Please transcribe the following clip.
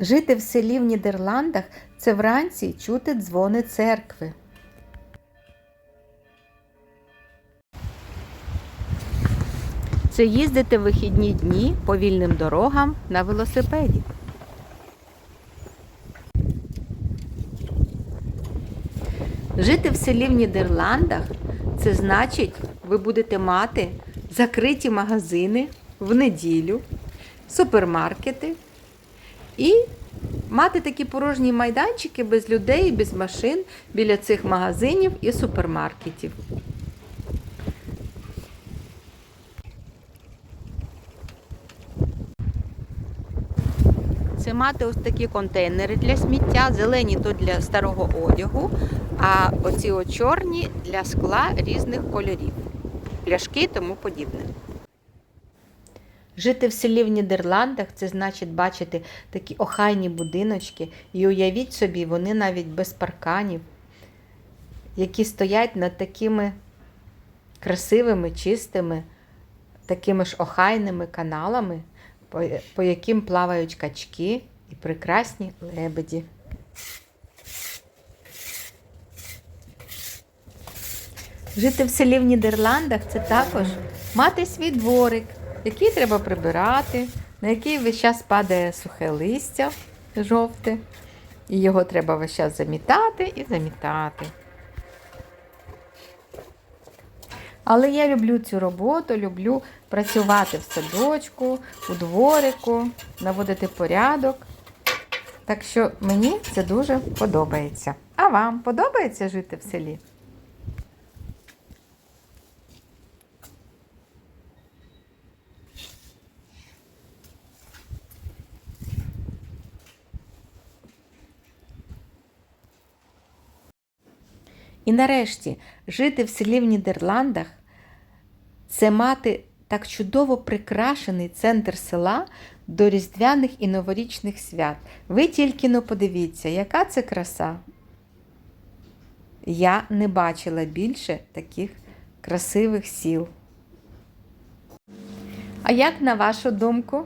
Жити в селі в Нідерландах це вранці чути дзвони церкви. Це їздити в вихідні дні по вільним дорогам на велосипеді. Жити в селі в Нідерландах це значить, ви будете мати закриті магазини в неділю, супермаркети і мати такі порожні майданчики без людей, без машин біля цих магазинів і супермаркетів. Це мати ось такі контейнери для сміття, зелені то для старого одягу, а оці чорні для скла різних кольорів, пляшки і тому подібне. Жити в селі в Нідерландах це значить бачити такі охайні будиночки, і уявіть собі, вони навіть без парканів, які стоять над такими красивими, чистими, такими ж охайними каналами, по, яким плавають качки і прекрасні лебеді. Жити в селі в Нідерландах це також мати свій дворик, який треба прибирати, на який весь час падає сухе листя жовте, і його треба весь час замітати і замітати. Але я люблю цю роботу, люблю працювати в садочку, у дворику, наводити порядок. Так що мені це дуже подобається. А вам подобається жити в селі? І нарешті жити в селі в Нідерландах це мати так чудово прикрашений центр села до різдвяних і новорічних свят. Ви тільки но подивіться, яка це краса. Я не бачила більше таких красивих сіл. А як на вашу думку?